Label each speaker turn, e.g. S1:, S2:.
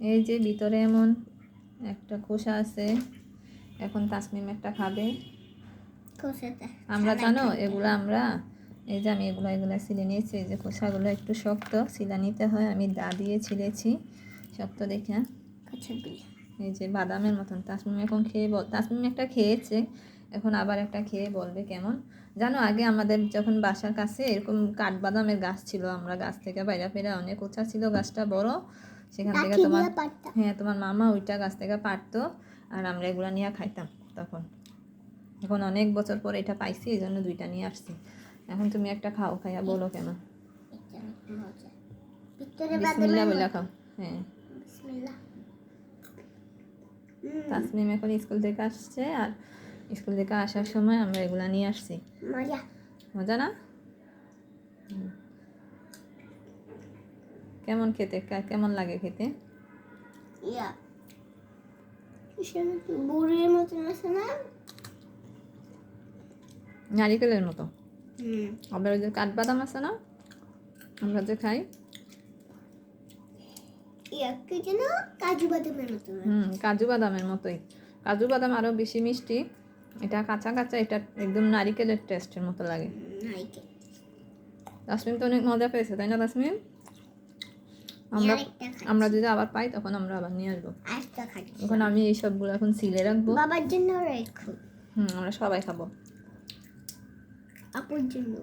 S1: এই যে ভিতরে এমন একটা খোসা আছে। এখন তাসমিম একটা খাবে। আমরা জানো এগুলো আমরা এই যে আমি এগুলো এগুলো ছিলে নিয়েছি এই যে খোসাগুলো একটু শক্ত ছিলা নিতে হয়। আমি দা দিয়ে ছিলেছি শক্ত দেখে। এই যে বাদামের মতন। তাসমিম এখন খেয়ে বল তাসমিম একটা খেয়েছে এখন আবার একটা খেয়ে বলবে কেমন। জানো আগে আমাদের যখন বাসার কাছে এরকম কাঠবাদামের গাছ ছিল আমরা গাছ থেকে বাইরে ফেরা অনেক উঁচা ছিল গাছটা বড়। সেখান থেকে তোমার হ্যাঁ তোমার মামা ওইটা গাছ থেকে পারতো আর আমরা এগুলো নিয়ে খাইতাম তখন। এখন অনেক বছর পর এটা পাইছি এই জন্য দুইটা নিয়ে আসছি। এখন তুমি একটা খাও খাইয়া বলো বিসমিল্লা খাও হ্যাঁ। তাসমিম এখন স্কুল থেকে আসছে আর স্কুল থেকে আসার সময় আমরা এগুলা নিয়ে আসছি।
S2: মজা।
S1: মজা না। কেমন খেতে? কেমন লাগে খেতে?
S2: ইয়া বুড়ির মতন আছে না?
S1: নারিকেলের মতো? আবার ওই যে কাঠবাদাম আছে না? আমরা যে খাই।
S2: কাজু বাদামের
S1: হুম কাজু বাদামের মতোই। কাজু বাদাম আরও বেশি মিষ্টি। এটা কাঁচা কাঁচা এটা একদম নারিকেলের টেস্টের মতো লাগে। তাসমিম তো অনেক মজা পেয়েছে তাই না তাসমিম আমরা আমরা যদি আবার পাই তখন আমরা আবার নিয়ে আসব। এখন আমি এই সবগুলো এখন সিলে রাখব।
S2: বাবার জন্য রেখো
S1: হুম আমরা সবাই খাব।
S2: আপুর জন্য।